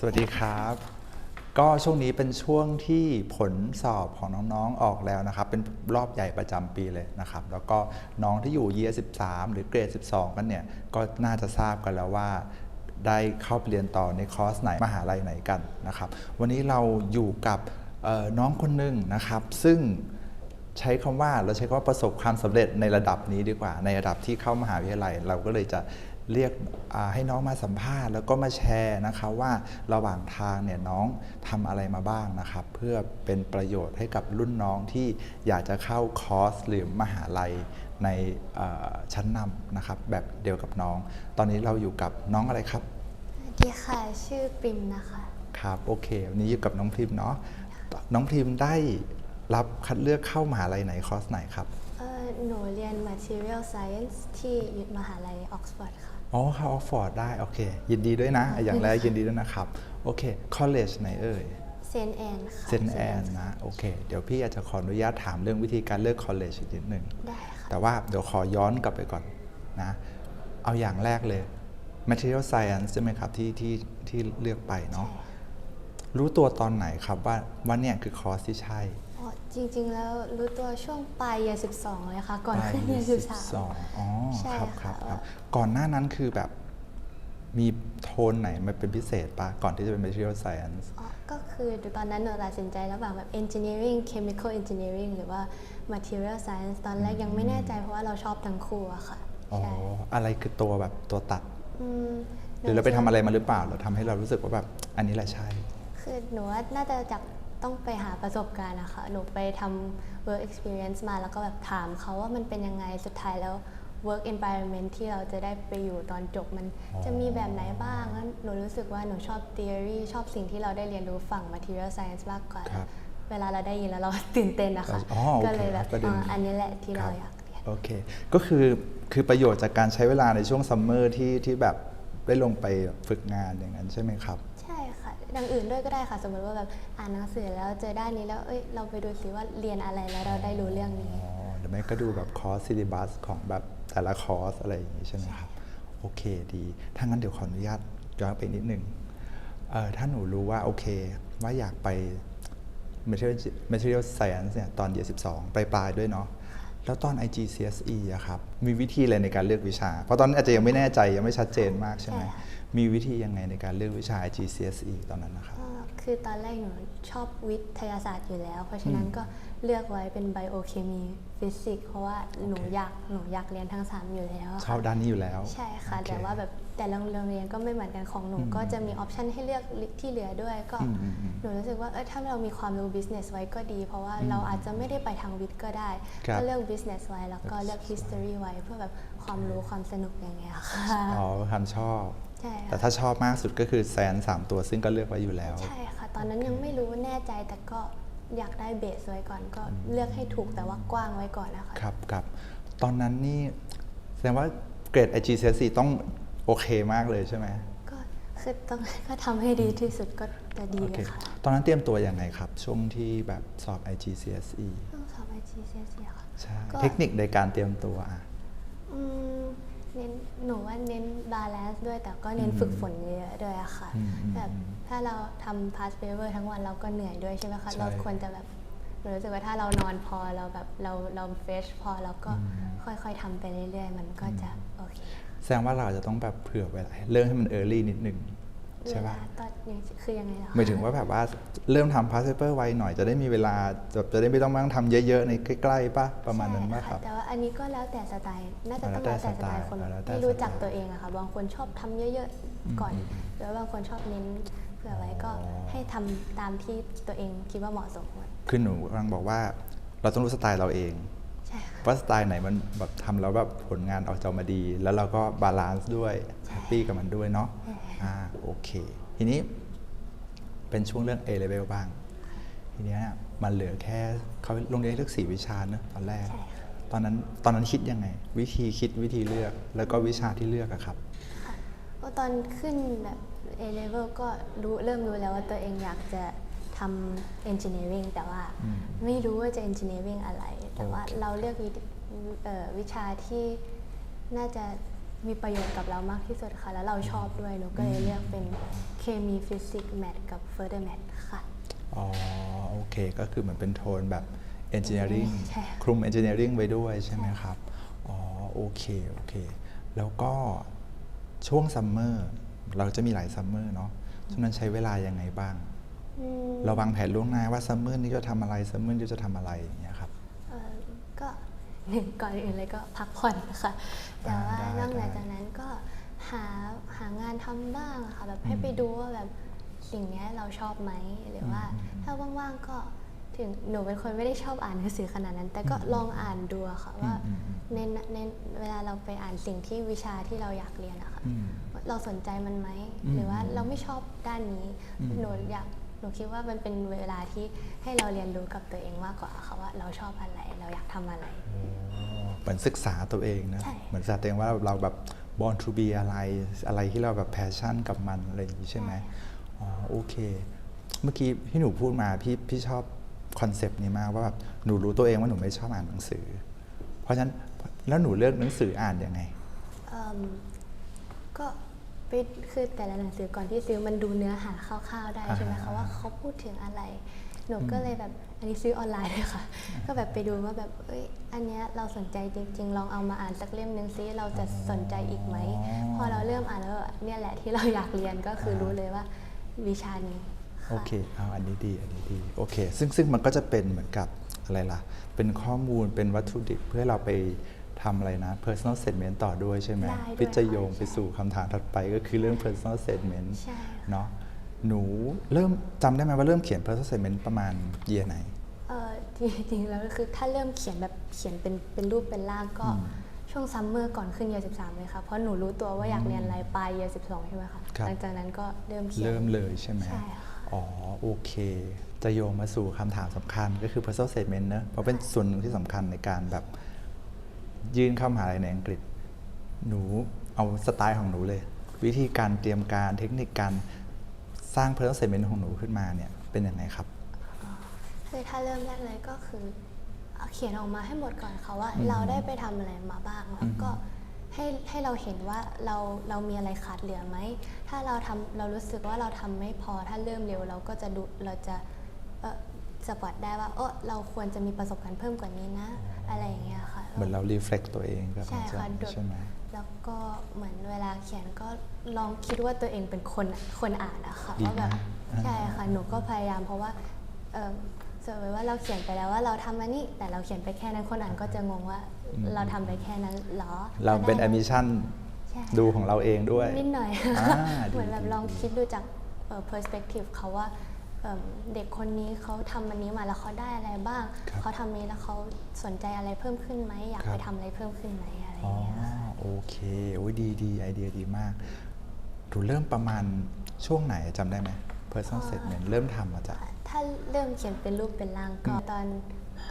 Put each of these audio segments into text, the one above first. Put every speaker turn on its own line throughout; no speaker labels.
สวัสดีครับ ก็ช่วงนี้เป็นช่วงที่ผลสอบของน้องๆออกแล้วนะครับ เป็นรอบใหญ่ประจำปีเลยนะครับ แล้วก็น้องที่อยู่ year 13 หรือเกรด 12 กันเนี่ย ก็น่าจะทราบกันแล้วว่าได้เข้าไปเรียนต่อในคอร์สไหนมหาลัยไหนกันนะครับ วันนี้เราอยู่กับน้องคนหนึ่งนะครับ ซึ่งใช้คำว่าเราใช้คำว่าประสบความสำเร็จในระดับนี้ดีกว่า ในระดับที่เข้ามหาวิทยาลัย เราก็เลยจะ เรียกอ่าให้น้องมาสัมภาษณ์ แล้วก็มาแชร์นะคะว่าระหว่างทางเนี่ยน้องทำอะไรมาบ้างนะครับ เพื่อเป็นประโยชน์ให้กับรุ่นน้องที่อยากจะเข้าคอร์สหรือมหาลัยในเอ่อชั้นนำนะครับแบบเดียวกับน้อง ตอนนี้เราอยู่กับน้องอะไรครับ
สวัสดีค่ะ ชื่อปริมนะคะ
ครับโอเควันนี้อยู่กับน้องพริมเนาะน้องพริมได้รับคัดเลือกเข้ามหาลัยไหนคอร์สไหนครับ
เอ่อหนูเรียน Material Science ที่มหาลัยออกซฟอร์ดค่ะ
อ๋อเข้าออกฟอร์ดได้โอเค ยินดีด้วยนะ อย่างแรกยินดีด้วยนะครับ โอเคคอลเลจไหนเอ่ย
เซนแอนค่ะ
เซนแอนนะโอเค เดี๋ยวพี่อาจจะขออนุญาตถามเรื่องวิธีการเลือกคอลเลจอีกนิดหนึ่ง
ได้ค่ะ
แต่ว่าเดี๋ยวขอย้อนกลับไปก่อนนะ เอาอย่างแรกเลย material science ใช่ไหมครับที่ที่ที่เลือกไปเนาะ
ใช่ค่ะ
รู้ตัวตอนไหนครับว่าว่าเนี่ยคือคอร์สที่ใช่
อ๋อ จริงๆ แล้วรู้ตัวช่วงปลายเย12เลยค่ะ ก่อนขึ้นเย
ปลาย
13
อ๋อ
ใช่
ครับค
ค่ะ
รับครับก่อนหน้านั้นคือแบบมีโทนไหนมาเป็นพิเศษปะก่อนที่จะเป็น material science
อ๋อก็คือตอนนั้นหนูตัดสินใจระหว่างแบบ engineering chemical engineering หรือว่า material science ตอนแรกยังไม่แน่ใจเพราะว่าเราชอบทั้งคู่อะค่ะ
อ๋อ
ใช่
อะไรคือตัวแบบตัวตัด
อืม
หรือเราไปทำอะไรมาหรือเปล่าเราทำให้เรารู้สึกว่าแบบอันนี้แหละใช่
คือหนูว่าน่าจะจาก ต้องไปหาประสบการณ์นะคะหนูไปทำ work experience มาแล้วก็แบบถามเขาว่ามันเป็นยังไงสุดท้ายแล้ว work environment ที่เราจะได้ไปอยู่ตอนจบมัน
อ๋อ
จะมีแบบไหนบ้างแล้วหนูรู้สึกว่าหนูชอบ theory ชอบสิ่งที่เราได้เรียนรู้ฝั่ง material science มากกว่า
ครับ
เวลาเราได้ยินแล้วเราตื่นเต้นนะคะ
อ๋อโอเค
ก็เลยแบบ
ประเด็น
อ๋ออันนี้แหละที่
ค
เรา
บ
อยากเรียน
โอเค ก็คือคือประโยชน์จากการใช้เวลาในช่วงซัมเมอร์ที่ที่แบบได้ลงไปฝึกงานอย่างนั้นใช่ไหมครับ
ใช่ค่ะ อย่างอื่นด้วยก็ได้ค่ะ สมมติว่าแบบอ่านหนังสือแล้วเจอด้านนี้แล้วเอ้ยเราไปดูสิว่าเรียนอะไรแล้วเราได้รู้เรื่องนี้
อ๋อหรือไม่ก็ดูแบบคอร์สซิลิบัสของแบบแต่ละคอร์สอะไรอย่างนี้ใช่ไหมครับ โอเคดี ถ้างั้นเดี๋ยวขออนุญาตย้อนไปนิดนึงเอ่อถ้าหนูรู้ว่าโอเค ว่าอยากไป material material science เนี่ยตอนเดีย12ปลายปลายๆด้วยเนาะแล้วตอน IGCSE อะครับ มีวิธีอะไรในการเลือกวิชา เพราะตอนนั้นอาจจะยังไม่แน่ใจยังไม่ชัดเจนมากใช่ไหม
ใช่ค่ะ
มีวิธียังไงในการเลือกวิชา IGCSE ตอนนั้นนะครับ
ก็คือตอนแรกหนูชอบวิทยาศาสตร์อยู่แล้ว เพราะฉะนั้นก็เลือกไว้เป็นไบโอเคมีฟิสิกส์เพราะว่าหนูอยากหนูอยากเรียนทั้ง3อยู่แล้วะ
ชอบด้านนี้อยู่แล้ว
ใช่ค่ะ
โอเค
แต่ว่าแบบแต่ละโรงเรียนก็ไม่เหมือนกันของหนู
อืม
ก็จะมีออปชันให้เลือกที่เหลือด้วยก็
อืมอืมอืม
หนูรู้สึกว่าเออถ้าเรามีความรู้ business ไว้ก็ดี เพราะว่า
อืม
เราอาจจะไม่ได้ไปทางวิทย์ก็ได้
ครับ
ก็เลือก business ไว้แล้วก็เลือก history ไว้เพื่อแบบความรู้ความสนุกอย่างเงี้ยค่ะ
อ๋อความชอบ
ใช่
แต่
ค่ะ
ถ้าชอบมากสุดก็คือแซนสามตัวซึ่งก็เลือกไว้อยู่แล้ว
ใช่ค่ะ ตอนนั้นยังไม่รู้แน่ใจแต่ก็อยากได้เบสไว้ก่อนก็เลือกให้ถูกแต่ว่ากว้างไว้ก่อนนะคะ
ครับครับตอนนั้นนี่แสดงว่าเกรด IGCSE ต้องโอเคมากเลยใช่ไหม
ก็คือต้องก็ทำให้ดีที่สุดก็จะดี
โอเค
ค่ะ
ตอนนั้นเตรียมตัวยังไงครับ ช่วงที่แบบสอบ IGCSE
ต้องสอบ IGCSE ค่ะ
ใช่
ก็
เทคนิคในการเตรียมตัวอะ
อืม เน้นหนูว่าเน้นบาลานซ์ด้วยแต่ก็เน้น
อืม
ฝึกฝนเยอะๆด้วยอะค่ะ
อืมอืม
แบบถ้าเราทำ past paper ทั้งวันเราก็เหนื่อยด้วยใช่ไหมคะ
ใช่
เราควรจะแบบหนูรู้สึกว่าถ้าเรานอนพอเราแบบเราเราเฟรชพอเราก็
อืม
ค่อยๆทำไปเรื่อยๆ มันก็จะโอเค
แสดงว่าเราอาจจะต้องแบบเผื่อเวลาเริ่มให้มัน early นิดนึง ใช่
เว
ปะ
ลาตอนยังคือยังไงล่ะคะ
หมายถึงว่าแบบว่าเริ่มทำ past paper ไวหน่อยจะได้มีเวลาจะจะได้ไม่ต้องมานั่งทำเยอะๆในใกล้ๆป่ะประมาณนั้นป่ะ
ใช่
ครับ
แต่ว่าอันนี้ก็แล้วแต่สไตล์น่าจะต้อง
แล้
แล้วว
แต่
แต่สไตล์
สไตล์
คน
แล้วแต่
ที่รู้จัก
สไตล์
ตัวเองอะค่ะบางคนชอบทำเยอะๆก่อนหรือว่าบางคนชอบเน้นเผื่อไว้ก็
อ๋อ
ให้ทำตามที่ตัวเองคิดว่าเหมาะสม
คือหนูกำลังบอกว่าเราต้องรู้สไตล์เราเอง
ใช่ค่ะ
ว่าสไตล์ไหนมันแบบทำแล้วแบบผลงานออกจะมาดี แล้วเราก็บาลานซ์ด้วยแฮปปี้กับมันด้วยเนาะ
ใช่
อ่าโอเค ทีนี้เป็นช่วงเรื่อง A level บ้าง ทีเนี้ยมันเหลือแค่เขาลงเรียนเลือกสี่วิชาเนอะตอนแรก
ใช่ค่ะ
ตอนนั้นตอนนั้นคิดยังไง วิธีคิดวิธีเลือก แล้วก็วิชาที่เลือกอะครับ
ค่ะก็ตอนขึ้นแบบ A level ก็รู้เริ่มรู้แล้วว่าตัวเองอยากจะทำ engineering แต่ว่า
อืม
ไม่รู้ว่าจะ engineering อะไร แต่ว่า
โอเค
เราเลือกวิเอ่อวิชาที่น่าจะ มีประโยชน์กับเรามากที่สุดค่ะ แล้วเราชอบด้วยหนูก็เลยเลือกเป็นเคมีฟิสิกส์แมทกับ further math ค่ะ
อ๋อ โอเค ก็คือเหมือนเป็นโทนแบบ engineering
ใช่ค่ะ
คลุม engineering ไว้ด้วยใช่ไหมครับ อ๋อ โอเค โอเค แล้วก็ช่วงซัมเมอร์เราจะมีหลายซัมเมอร์เนาะฉะนั้นใช้เวลายังไงบ้าง
อืม
เราวางแผนล่วงหน้าว่าซัมเมอร์นี้จะทำอะไรซัมเมอร์นี้จะทำอะไรอย่างเงี้ยครับ
เอ่อก็ หนึ่งก่อนอื่นเลยก็พักผ่อนค่ะ แต่ว่า
ได้
นอกเหนือ
ได้
จากนั้นก็หาหางานทำบ้างอะค่ะแบบให้ไปดูว่าแบบสิ่งเนี้ยเราชอบไหมหรือว่าถ้าว่างๆก็ถึงหนูเป็นคนไม่ได้ชอบอ่านหนังสือขนาดนั้น แต่ก็ลองอ่านดูอะค่ะว่า
อืมอืม
ในในเวลาเราไปอ่านสิ่งที่วิชาที่เราอยากเรียนอะค่ะ
อืม
เราสนใจมันไหม
อืม
หรือว่าเราไม่ชอบด้านนี้
อืม
หนูอยากหนูคิดว่ามันเป็นเวลาที่ให้เราเรียนรู้กับตัวเองมากกว่าค่ะว่าเราชอบอะไร เราอยากทำอะไร
เหมือนศึกษาตัวเองนะ
ใช่
เหมือนศึกษาตัวเองว่าเราแบบ born to be อะไร อะไรที่เราแบบ passion กับมันอะไรอย่างนี้ใช่ไหมอ๋อโอเค เมื่อกี้ที่หนูพูดมาพี่พี่ชอบคอนเซปต์นี้มากว่าแบบหนูรู้ตัวเองว่าหนูไม่ชอบอ่านหนังสือ เพราะฉะนั้นแล้วหนูเลือกหนังสืออ่านยังไง
เอิ่มก็ไปคือแต่ละหนังสือก่อนที่ซื้อมันดูเนื้อหาคร่าวๆได้ใช่ไหม
อ่า
คะว่าเขาพูดถึงอะไร หนูก็เลยแบบอันนี้ซื้อออนไลน์เลยค่ะ ก็แบบไปดูว่าแบบเอ้ยอันเนี้ยเราสนใจจริง ๆ ลองเอามาอ่านสักเล่มหนึ่งซิเราจะสนใจอีกไหม พอเราเริ่มอ่านแล้วเนี่ยแหละที่เราอยากเรียนก็คือรู้เลยว่าวิชานี้ค่ะ
โอเคเอาอันนี้ดีอันนี้ดีโอเค ซึ่งซึ่งมันก็จะเป็นเหมือนกับอะไรล่ะ เป็นข้อมูลเป็นวัตถุดิบเพื่อเราไปทำอะไรนะ personal statement ต่อด้วยใช่ไหม
ได้ด้วย
พิจะโยง
ค่ะ
ไปสู่คำถามถัดไปก็คือเรื่อง personal statement
ใช่ค่ะ
เนาะ หนูเริ่มจำได้ไหมว่าเริ่มเขียน personal statement ประมาณเยียไหน
เออจริงๆแล้วก็คือถ้าเริ่มเขียนแบบเขียนเป็นเป็นรูปเป็นร่างก็
อืม
ช่วงซัมเมอร์ก่อนขึ้นเยียสิบสามเลยค่ะเพราะหนูรู้ตัวว่าอยากเรียนอะไรปลายเยียสิบสองใช่ไหมคะ
ครับ
หลังจากนั้นก็เริ่มเขียน
เริ่มเลยใช่ไหม
ใช่ค่ะ
อ๋อ โอเค จะโยงมาสู่คำถามสำคัญก็คือ personal statement เนอะเพราะเป็นส่วนหนึ่งที่สำคัญในการแบบ ยื่นเข้ามหาลัยในอังกฤษ หนูเอาสไตล์ของหนูเลย วิธีการเตรียมการเทคนิคการ สร้าง personal statement ของหนูขึ้นมาเนี่ยเป็นยังไงครับ
คือถ้าเริ่มแรกเลยก็คือเอาเขียนออกมาให้หมดก่อนค่ะว่า
อืม
เราได้ไปทำอะไรมาบ้างแล้วก็
อืม
ให้ให้เราเห็นว่าเราเรามีอะไรขาดเหลือไหม ถ้าเราทำเรารู้สึกว่าเราทำไม่พอถ้าเริ่มเร็วเราก็จะดูเราจะเออสปอตได้ว่าเออเราควรจะมีประสบการณ์เพิ่มกว่านี้นะ อะไรอย่างเงี้ยค่ะ
เหมือนเรา reflect ตัวเองกับ
ใช่
อาจา
ค่ะ
รย์
โดย
ใช่ไหม
แล้วก็เหมือนเวลาเขียนก็ลองคิดว่าตัวเองเป็นคนคนอ่านอะค่ะ
ดี
ว่าแบบ
นะอ่า
ใช่ค่ะหนูก็พยายามเพราะว่าเออสมมติว่าเราเขียนไปแล้วว่าเราทำอันนี้แต่เราเขียนไปแค่นั้นคนอ่านก็จะงงว่าเราทำไปแค่นั้นเหรอ
เราเป็น
ได้
admission
ใช่
ดูของเราเองด้วย
นิดหน่อย
อ่าดี
เหมือนแบบ
ดี
ลองคิดดูจากเอ่อ perspective เขาว่า เอิ่มเด็กคนนี้เขาทำอันนี้มาแล้วเขาได้อะไรบ้าง
ครับ
เขาทำนี้แล้วเขาสนใจอะไรเพิ่มขึ้นไหมอยาก
ครับ
ไปทำอะไรเพิ่มขึ้นไหมอะไรอ
อ๋อย่าง
เงี้ยค่ะ
โอเคโอ้ยดีดีไอเดียดีมากหนูเริ่มประมาณช่วงไหนจำได้ไหม personal statement เริ่มทำมาจาก
ถ้าเริ่มเขียนเป็นรูปเป็นร่างก็ตอน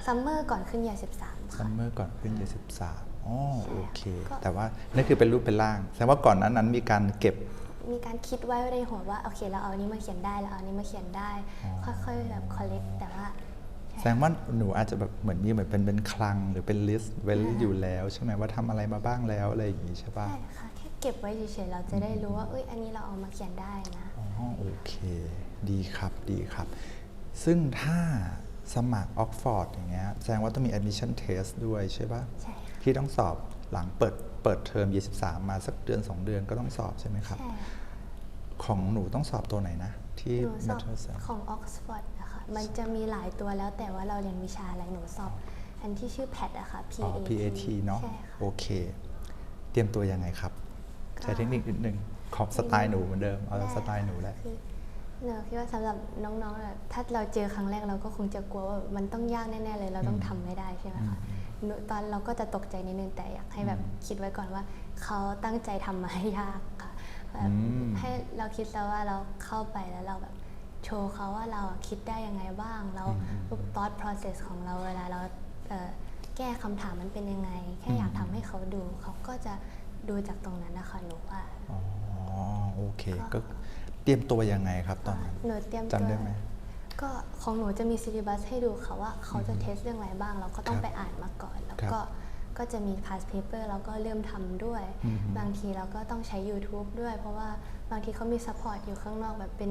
ซัมเมอร์ก่อนขึ้นเยียสิบสาม
ซั
ค่ะ
มเมอร์ก่อนขึ้นเยียสิบสามอ๋อ
ใช่
โอเค
ก็
แต่ว่านั่นคือเป็นรูปเป็นร่างแสดงว่าก่อนนั้นนั้นมีการเก็บ
มีการคิดไว้ในหัวว่าโอเคเราเอาอันนี้มาเขียนได้เราเอาอันนี้มาเขียนได้
อ๋อ
ค่อยๆแบบ collect แต่ว่า
แสดงว่าหนูอาจจะแบบเหมือนมีเหมือนเป็นเป็นคลังหรือเป็นลิสต์ไว้
อ่า
อยู่แล้วใช่ไหมว่าทำอะไรมาบ้างแล้วอะไรอย่างงี้ใช่ป่ะ
ใช่ค่ะแค่เก็บไว้เฉยๆเราจะได้รู้ว่าเอ้ยอันนี้เราเอามาเขียนได้นะ
อ๋อโอเค ดีครับดีครับ ซึ่งถ้าสมัครออกฟอร์ดอย่างเงี้ยแสดงว่าต้องมี admission test ด้วยใช่ป่ะ
ใช่ค่ะ
ที่ต้องสอบ หลังเปิดเปิดเทอม 23 มาสักเดือน 2 เดือนก็ต้องสอบใช่ไหมครับ
ใช่ค่ะ
ของหนูต้องสอบตัวไหนนะ ที่
หนูสอบ
Maths
ของ Oxford นะคะมันจะมีหลายตัวแล้วแต่ว่าเราเรียนวิชาอะไรหนูสอบ อันที่ชื่อ PAT อะค่ะ
อ๋อ
PAT
PAT เนาะ
ใช่ค่ะ
โอเค เตรียมตัวยังไงครับ
ก็
ใช้เทคนิคนิดนึงขอบสไตล์หนูเหมือนเดิมเอาสไตล์หนูแหละ
คือหนูคิดว่าสำหรับน้องๆแบบถ้าเราเจอครั้งแรกเราก็คงจะกลัวว่ามันต้องยากแน่ๆเลยเราต้องทำไม่ได้ใช่ไหมคะหนู ตอนเราก็จะตกใจนิดนึงแต่อยากให้แบบคิดไว้ก่อนว่าเขาตั้งใจทำมาให้ยากค่ะแบบ
อืม
ให้เราคิดซะว่าเราเข้าไปแล้วเราแบบโชว์เขาว่าเราคิดได้ยังไงบ้างเรา thought process ของเราเวลาเราเอ่อแก้คำถามมันเป็นยังไง แค่อยากทำให้เขาดู เขาก็จะดูจากตรงนั้นนะคะหนูว่า
อ๋อโอเคก็เตรียมตัวยังไงครับตอนนั้น
หนูเตรียมตัว
จำได้ไหม
ก็ของหนูจะมีซิลิบัสให้ดูค่ะว่าเขาจะเทสเรื่องอะไรบ้าง เราก็ต้อง
ครับ
ไปอ่านมาก่อน แล้ว
ครับ
ก็ก็จะมี past paper แล้วก็เริ่มทำด้วย
อือฮึ
บางทีเราก็ต้องใช้ YouTube ด้วย เพราะว่าบางทีเขามี support อยู่ข้างนอกแบบเป็น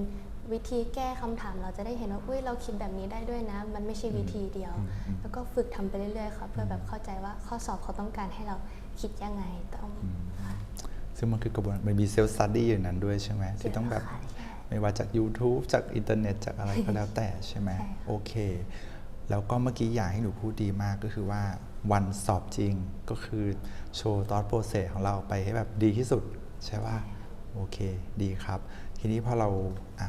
วิธีแก้คำถาม เราจะได้เห็นว่าอุ้ยเราคิดแบบนี้ได้ด้วยนะ มันไม่ใช่วิธีเดียว แล้วก็ฝึกทำไปเรื่อยๆค่ะเพื่อแบบเข้าใจว่าข้อสอบเขาต้องการให้เราคิดยังไงต้องค่ะ
ซึ่งมันคือกระบวนมันมีเซลล์สตัดดี้อยู่นั้นด้วยใช่ไหมที่ต้องแบบ
เยอะค่ะใช่
ไม่ว่าจาก YouTube จากอินเทอร์เน็ตจากอะไรก็แล้วแต่ใช่ไหม
ใช่ค่ะ
โอเค แล้วก็เมื่อกี้อยากให้หนูพูดดีมากก็คือว่าวันสอบจริงก็คือโชว์ตอนโปรเซสของเราไปให้แบบดีที่สุด ใช่ป่ะโอเค ดีครับ ทีนี้พอเราอะ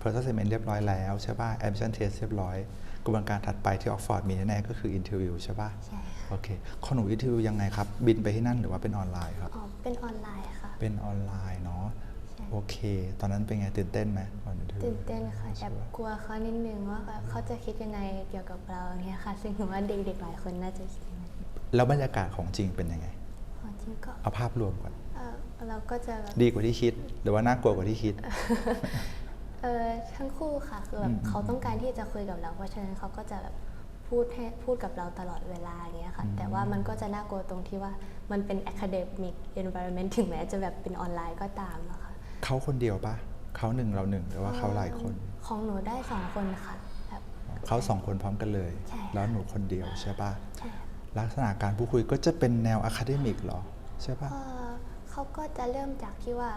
Personal Statement เรียบร้อยแล้วใช่ป่ะ Admission Test เรียบร้อยกระบวนการถัดไปที่ออกฟอร์ดมีแน่ๆก็คือ Interview ใช่ป่ะ
ใช่ค่ะ
โอเคของหนู Interview ยังไงครับ บินไปที่นั่นหรือว่าเป็นออนไลน์ครับ
อ๋อเป็นออนไลน์ค่ะ
เป็นออนไลน์เนาะ
ใช่
โอเค ตอนนั้นเป็นไงตื่นเต้นไหมก่อน interview
ตื่นเต้นค่ะแอ
ใช่
บ
ปะ
กลัวเขานิดนึงว่าแบบเขาจะคิดยังไงเกี่ยวกับเราอย่างเงี้ยค่ะ ซึ่งหนูว่าเด็กๆหลายคนน่าจะคิดอย่างนั้น
แล้วบรรยากาศของจริงเป็นยังไง
อ๋อจริงก็
เอาภาพรวมก่อน
เออเราก็จะแบบ
ดีกว่าที่คิด หรือว่าน่ากลัวกว่าที่คิด
เออทั้งคู่ค่ะคือแบ
อื
บ
ม
เขาต้องการที่จะคุยกับเรา เพราะฉะนั้นเขาก็จะแบบพูดให้พูดกับเราตลอดเวลาอย่างเงี้ยค่ะ แต่ว่ามันก็จะน่ากลัวตรงที่ว่ามันเป็น academic environment ถึงแม้จะแบบเป็นออนไลน์ก็ตามอะค่ะ
เขาคนเดียวปะเขาหนึ่งเราหนึ่งหรือว่าเขาหลายคน
ของหนูได้สองคนค่ะแบบ
เขาสองคนพร้อมกันเลย
ใช่ค่ะ
แล้วหนูคนเดียวใช่ปะ
ใช่ค่ะ
ลักษณะการพูดคุยก็จะเป็นแนวอะคาเดมิกหรอใช่ปะ
เอ่อเขาก็จะเริ่มจากที่ว่า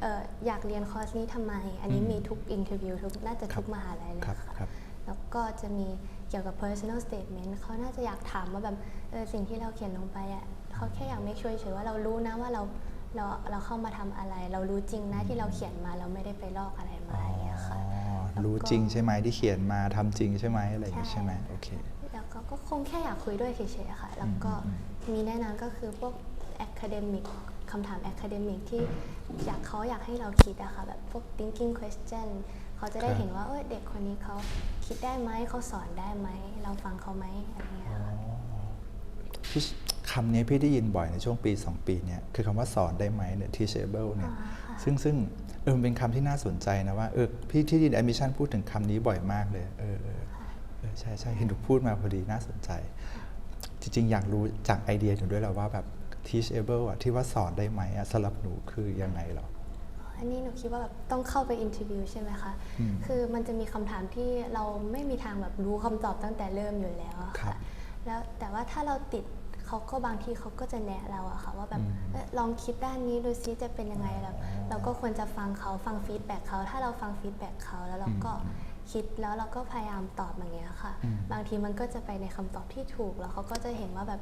เอ่ออยากเรียนคอร์สนี้ทำไม อันนี้
อืม
มีทุกอินเทอร์วิวทุกน่าจะ
ครั
ทุ
บ
กมหาลัยเลย
ครับ
ค่ะ
ครับ
แล้วก็จะมีเกี่ยวกับ personal statement เขาน่าจะอยากถามว่าแบบเออสิ่งที่เราเขียนลงไปอะเขาแค่อยาก make sure เฉยๆว่าเรารู้นะว่าเรา เราเราเข้ามาทำอะไร เรารู้จริงนะที่เราเขียนมาเราไม่ได้ไปลอกอะไรมาอย่างเงี้ยค่ะ
อ๋อ
แล้วก็
รู้จริงใช่ไหมที่เขียนมาทำจริงใช่ไหมอะไรอย่างงี้
ใช่
ใช่ไหมโอเค
แล้วก็ก็คงแค่อยากคุยด้วยเฉยๆค่ะ แล้วก็
อืมอื
มีแน่นอนก็คือพวก academic คำถาม academic ที่อยากเขาอยากให้เราคิดอะค่ะแบบพวก thinking question เขาจะได้
ครับ
เห็นว่าเอยเด็กคนนี้เขาคิดได้ไหมเขาสอนได้ไหมเราฟังเขาไหมอะไรเงี้ยค่ะ
พี่ คำนี้พี่ได้ยินบ่อยในช่วงปี 2 ปีเนี่ยคือคำว่าสอนได้ไหมเนี่ย teachable เนี่ย
อ่าค่ะ
ซึ่งซึ่งเออมันเป็นคำที่น่าสนใจนะว่าเออพี่ที่ดิน admission พูดถึงคำนี้บ่อยมากเลยเออเออเออใช่ใช่เห็นถูกพูดมาพอดีน่าสนใจ จริง ๆ อยากรู้จากไอเดียหนูด้วยแหละว่าแบบ teachable อะที่ว่าสอนได้ไหมอะสำหรับหนูคือยังไงหรอ
อันนี้หนูคิดว่าแบบต้องเข้าไปอิน r ิวใช่ไหมคะ
อืม
คือมันจะมีคำถามที่เราไม่มีทางแบบรู้คำตอบตั้งแต่เริ่มอยู่แล้วอะ
ครั
ค่ะ
บ
แล้วแต่ว่าถ้าเราติด เขาก็บางทีเขาก็จะแนะเราอะค่ะว่าแบบ
อืม
เอ้ยลองคิดด้านนี้ดูซิจะเป็นยังไงแล้วเราก็ควรจะฟังเขาฟังฟีดแบ็กเขาถ้าเราฟังฟีดแบ็กเขาแล้วเราก็คิดแล้วเราก็พยายามตอบอย่างเงี้ยค่ะ
อืม
บางทีมันก็จะไปในคำตอบที่ถูกแล้วเขาก็จะเห็นว่าแบบ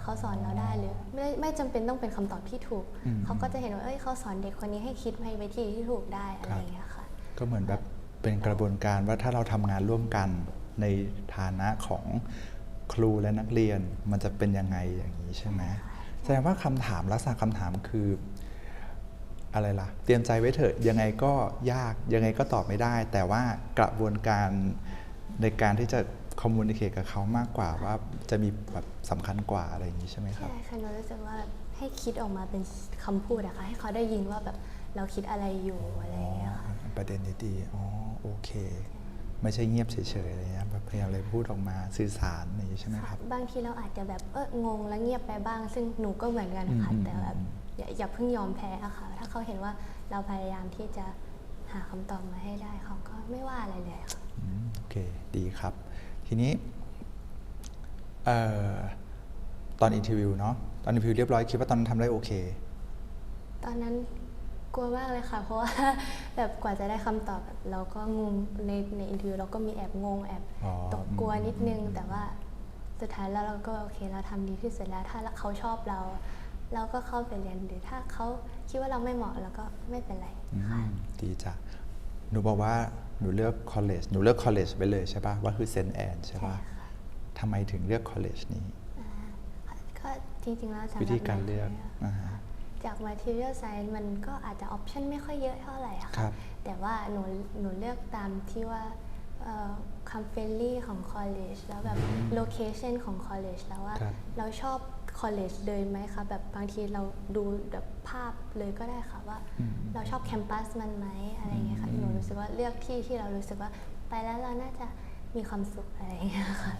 เขาสอนเราได้หรือไม่ไม่จำเป็นต้องเป็นคำตอบที่ถูก
อืม
เขาก็จะเห็นว่าเอ้ยเขาสอนเด็กคนนี้ให้คิดในวิธีที่ถูกได้อะไรอย่างเงี้ยค่ะ
ก็เหมือนแบบเป็นกระบวนการว่าถ้าเราทำงานร่วมกันในฐานะของ ครูและนักเรียนมันจะเป็นยังไงอย่างนี้ใช่ไหมแสดงว่าคำถามลักษณะคำถามคือ อะไรล่ะ เตรียมใจไว้เถอะยังไงก็ยากยังไงก็ตอบไม่ได้ แต่ว่ากระบวนการในการที่จะคอมมูนิเคชกับเขามากกว่าว่าจะมีแบบสำคัญกว่าอะไรอย่างนี้ใช่ไหมครับ
ใช่ค่ะหนูรู้สึกว่าแบบให้คิดออกมาเป็นคำพูดอะค่ะให้เขาได้ยินว่าแบบเราคิดอะไรอยู่อะไรอย่างเงี้ยค่ะ
ประเด็นนี้ดีอ๋อโอเค ไม่ใช่เงียบเฉยๆอะไรเงี้ยแบบพยายามเลยพูดออกมาสื่อสารอย่างนี้ใช่ไหมครับ
บางทีเราอาจจะแบบเอองงแล้วเงียบไปบ้าง ซึ่งหนูก็เหมือนกันค่ะ
อืม
แต่แบบอย่าอย่าเพิ่งยอมแพ้อะค่ะ ถ้าเขาเห็นว่าเราพยายามที่จะหาคำตอบมาให้ได้เขาก็ไม่ว่าอะไรเลยค่ะ
อืมโอเคดีครับ ทีนี้เอ่อตอนอินทิวิวเนาะตอนอินทิวิวเรียบร้อยคิดว่าตอนนั้นทำได้โอเค
ตอนนั้น กลัวมากเลยค่ะ เพราะว่าแบบกว่าจะได้คำตอบแบบเราก็งงในในอินทิวเราก็มีแอบงงแอบ
อ๋อ
ตกกลัวนิดนึง
อืม
แต่ว่าสุดท้ายแล้วเราก็โอเคเราทำดีที่สุดแล้ว ถ้าเขาชอบเรา เราก็เข้าไปเรียนหรือถ้าเขาคิดว่าเราไม่เหมาะเราก็ไม่เป็นไร
อื
ค่ะ
มดีจ้ะหนูบอกว่าหนูเลือกคอลเลจหนูเลือกคอลเลจไปเลยใช่ปะว่าคือเซนแอนใช่
ใช่
ปะ
ค่ะ
ทำไมถึงเลือกคอลเลจนี้
อ่าค่ะก็จริงๆแล้วสำหรับ
วิธีการเลือก
material
อ่าฮะ
จาก material science มันก็อาจจะออปชันไม่ค่อยเยอะเท่าไหร่อะ
ครั
ค่ะ
บ
แต่ว่าหนูหนูเลือกตามที่ว่าคำเฟลลี่ของ college แล้วแบบ location ของ college แล้วว่า
ครับ
เราชอบ college เลยไหมคะแบบบางทีเราดูแบบภาพเลยก็ได้ค่ะว่า
อืม
เราชอบแคมปัสมันไหมอะไรอย่างเงี้ยค่ะ
อืม
หนูรู้สึกว่าเลือกที่ที่เรารู้สึกว่าไปแล้วเราน่าจะมีความสุขอะไรอย่างเงี้ยค่ะ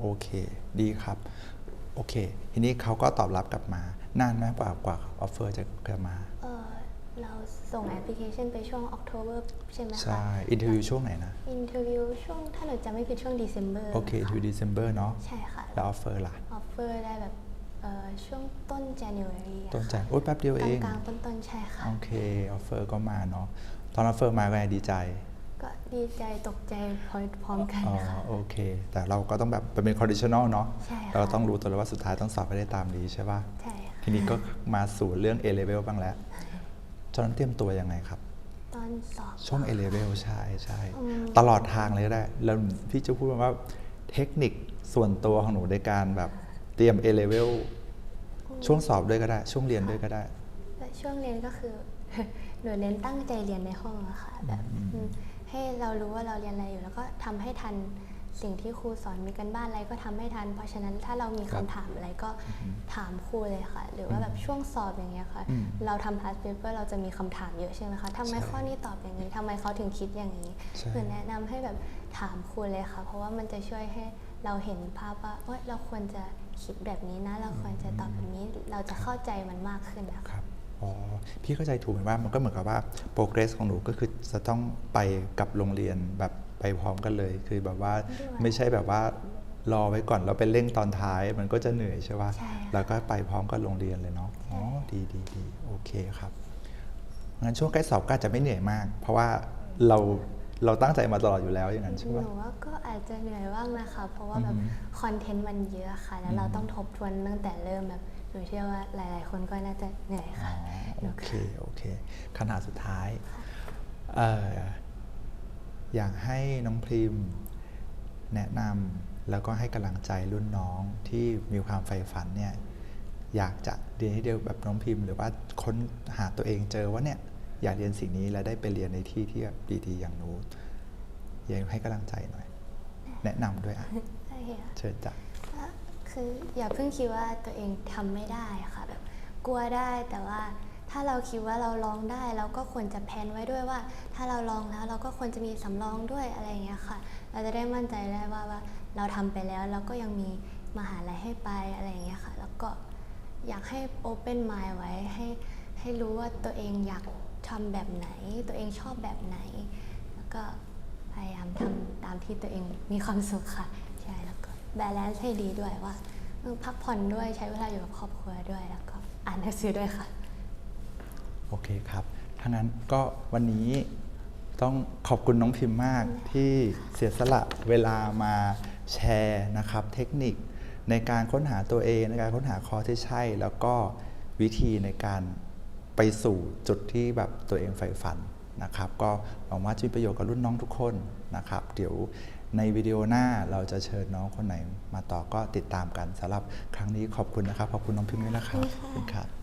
โอเค ดีครับ โอเค ทีนี้เขาก็ตอบรับกลับมานานไหมกว่ากว่าออฟเฟอร์จะกลับมา
เออเราส่งแอปพลิเคชันไปช่วงออกโทเบอร์ใช่ไหมคะ
ใช่อินเทอร์วิวช่วงไหนนะ
อินเทอร์วิวช่วงถ้าหนูจำไม่ผิดช่วง December
โอเคทูดีเซมเบอร์เนาะ
ใช่ค่ะ
แล้วออฟเฟอร์ล่ะ
ออฟเฟอร์ได้แบบเอ่อช่วงต้น January อะ
ต้น
ค่ะ
ใจโอ้ยแป๊บเดียวเอง
กลางๆต้นๆใช่ค่ะ
โอเค ออฟเฟอร์ก็มาเนาะ ตอนออฟเฟอร์มาก็ยังดีใจ
ก็ดีใจตกใจพร้อมๆกัน
อ๋อ
ค่ะ
โอเค แต่เราก็ต้องแบบเป็น conditional เนาะ
ใช่ค่ะ
เราต้องรู้ตัวแล้วว่าสุดท้ายต้องสอบให้ได้ตามนี้ใช่ป่ะ
ใช่ค่ะ
ทีนี้ก็มาสู่เรื่อง A level บ้างแล้วตอนนั้นเตรียมตัวยังไงครับ
ตอนสอบ
ช่วง A level ใช่ใช่
อืม
ตลอดทางเลยก็ได้แล้วพี่จะพูดว่าเทคนิคส่วนตัวของหนูในการแบบเตรียม A level ช่วงสอบด้วยก็ได้ ช่วงเรียนด้วยก็ได้
และช่วงเรียนก็คือหนูเน้นตั้งใจเรียนในห้องอะค่ะแบบอืม ให้เรารู้ว่าเราเรียนอะไรอยู่ แล้วก็ทำให้ทันสิ่งที่ครูสอนมีกันบ้านอะไรก็ทำให้ทัน เพราะฉะนั้นถ้าเรามี
ครั
คำ
บ
ถามอะไรก็ถามครูเลยค่ะ หรือว่าแบบช่วงสอบอย่างเงี้ยค่ะ
อืม
เราทำ past paper เราจะมีคำถามเยอะใช่ไหมคะทำไม
ใช่
ข้อนี้ตอบอย่างนี้ทำไมเขาถึงคิดอย่างนี้
ใช่
หนูแนะนำให้แบบถามครูเลยค่ะ เพราะว่ามันจะช่วยให้เราเห็นภาพว่าเอ้ยเราควรจะคิดแบบนี้นะ เราควรจะตอบแบบนี้ เราจะเข้าใจมันมากขึ้นนะคะ
ครับ อ๋อพี่เข้าใจถูกไหมว่ามันก็เหมือนกับว่า progress ของหนูก็คือจะต้องไปกับโรงเรียนแบบไปพร้อมกันเลย คือแบบว่า
ด้วย
ไม่ใช่แบบว่ารอไว้ก่อนแล้วไปเร่งตอนท้าย มันก็จะเหนื่อยใช่ป่ะ
ใช่ค่ะ
แล้วก็ไปพร้อมกับโรงเรียนเลยเนาะอ๋อดีดีดีโอเคครับงั้นช่วงใกล้สอบก็อาจจะไม่เหนื่อยมาก เพราะว่าเราเราตั้งใจมาตลอดอยู่แล้วอย่างนั้นใช่
ห
ป่ะ
นูว่าก็อาจจะเหนื่อยบ้างนะคะ เพราะว่าแบบ
อือฮึ
คอนเทนต์มันเยอะค่ะ แล้วเราต้องทบทวนตั้งแต่เริ่มแบบ หนูเชื่อว่าหลาย ๆ คนก็น่าจะเหนื่อย
อ๋อ
ค่ะห
โอ
นู
เค
ก็
โอเคขนาดสุดท้ายเอ่ออยากให้น้องพริมแนะนำแล้วก็ให้กำลังใจรุ่นน้องที่มีความใฝ่ฝันเนี่ยอยากจะเรียนให้เดียวแบบน้องพิมพ์ หรือว่าค้นหาตัวเองเจอว่าเนี่ยอยากเรียนสิ่งนี้และได้ไปเรียนในที่ที่แบบดีๆอย่างหนู้อยากให้กำลังใจหน่อย แนะนำด้วยอะ
ใช่ค่ะ
เชิญจ้ะ
ก็ คืออย่าเพิ่งคิดว่าตัวเองทำไม่ได้ค่ะแบบกลัวได้แต่ว่าถ้าเราคิดว่าเราลองได้เราก็ควรจะแพนไว้ด้วยว่า ถ้าเราลองแล้วเราก็ควรจะมีสำรองด้วยอะไรอย่างเงี้ยค่ะ เราจะได้มั่นใจได้ว่าว่าเราทำไปแล้วเราก็ยังมีมหาลัยให้ไปอะไรอย่างเงี้ยค่ะ แล้วก็อยากให้ open mind ไว้ให้ให้รู้ว่าตัวเองอยากทำแบบไหน ตัวเองชอบแบบไหน แล้วก็พยายามทำตามที่ตัวเองมีความสุขค่ะ บาลานซ์ให้ดีด้วยว่าเออพักผ่อนด้วยใช้เวลาอยู่กับครอบครัวด้วยแล้วก็อ่านหนังสือด้วยค่ะ
โอเคครับถ้างั้นก็วันนี้ต้องขอบคุณน้องพิมพ์มากที่เสียสละเวลามาแชร์นะครับ เทคนิคในการค้นหาตัวเอง ในการค้นหาคอร์สที่ใช่ แล้วก็วิธีในการไปสู่จุดที่แบบตัวเองใฝ่ฝันนะครับ ก็หวังว่าจะมีประโยชน์กับรุ่นน้องทุกคนนะครับ เดี๋ยว ในวิดีโอหน้าเราจะเชิญน้องคนไหนมาต่อก็ติดตามกันสำหรับครั้งนี้ขอบคุณนะครับ ขอบคุณน้องพิมพ์ด้วยนะครับ
ขอบคุณค่ะ
ขอบคุณครับ